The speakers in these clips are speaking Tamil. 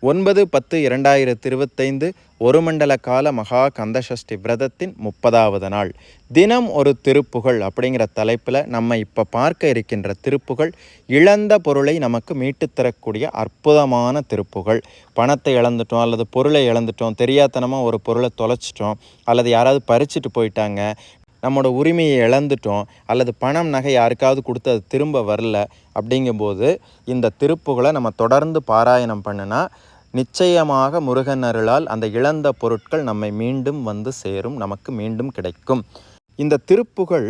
ஒன்பது பத்து இரண்டாயிரத்தி இருபத்தைந்து ஒரு மண்டல கால மகா கந்தசஷ்டி விரதத்தின் முப்பதாவது நாள். தினம் ஒரு திருப்புகழ் அப்படிங்கிற தலைப்பில் நம்ம இப்போ பார்க்க இருக்கின்ற திருப்புகழ் இழந்த பொருளை நமக்கு மீட்டுத் தரக்கூடிய அற்புதமான திருப்புகழ். பணத்தை இழந்துட்டோம் அல்லது பொருளை இழந்துட்டோம் தெரியாத்தனமாக ஒரு பொருளை தொலைச்சிட்டோம் அல்லது யாராவது பறிச்சுட்டு போயிட்டாங்க நம்மளோட உரிமையை இழந்துட்டோம் அல்லது பணம் நகை யாருக்காவது கொடுத்து அது திரும்ப வரல அப்படிங்கும்போது இந்த திருப்புகளை நம்ம தொடர்ந்து பாராயணம் பண்ணினா நிச்சயமாக முருகன் அருளால் அந்த இழந்த பொருட்கள் நம்மை மீண்டும் வந்து சேரும் நமக்கு மீண்டும் கிடைக்கும். இந்த திருப்புகள்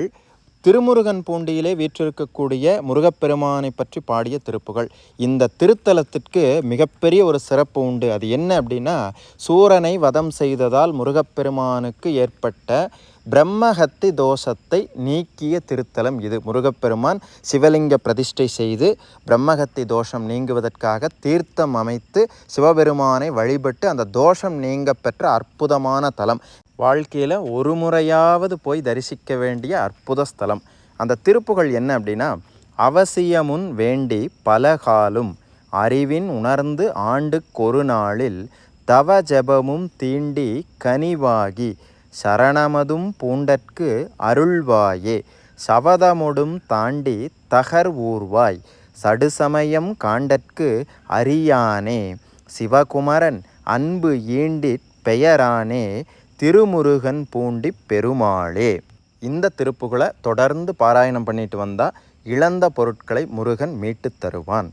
திருமுருகன் பூண்டியிலே வீற்றிருக்கக்கூடிய முருகப்பெருமானை பற்றி பாடிய திருப்புகள். இந்த திருத்தலத்திற்கு மிகப்பெரிய ஒரு சிறப்பு உண்டு. அது என்ன அப்படின்னா சூரனை வதம் செய்ததால் முருகப்பெருமானுக்கு ஏற்பட்ட பிரம்மஹத்தி தோஷத்தை நீக்கிய திருத்தலம் இது. முருகப்பெருமான் சிவலிங்க பிரதிஷ்டை செய்து பிரம்மஹத்தி தோஷம் நீங்குவதற்காக தீர்த்தம் அமைத்து சிவபெருமானை வழிபட்டு அந்த தோஷம் நீங்க பெற்ற அற்புதமான தலம். வாழ்க்கையில் ஒரு முறையாவது போய் தரிசிக்க வேண்டிய அற்புத ஸ்தலம். அந்த திருப்புகள் என்ன அப்படின்னா அவசியமுன் வேண்டி பலகாலும் அறிவின் உணர்ந்து ஆண்டுக்கொரு நாளில் தவ ஜபமும் தீண்டி கனிவாகி சரணமதும் பூண்டற்கு அருள்வாயே. சவதமுடும் தாண்டி தகர் ஊர்வாய் சடுசமயம் காண்டற்கு அரியானே சிவகுமரன் அன்பு ஈண்டிற் பெயரானே. திருமுருகன் பூண்டி பெருமாளே. இந்த திருப்புகளை தொடர்ந்து பாராயணம் பண்ணிட்டு வந்தால் இழந்த பொருட்களை முருகன் மீட்டு தருவான்.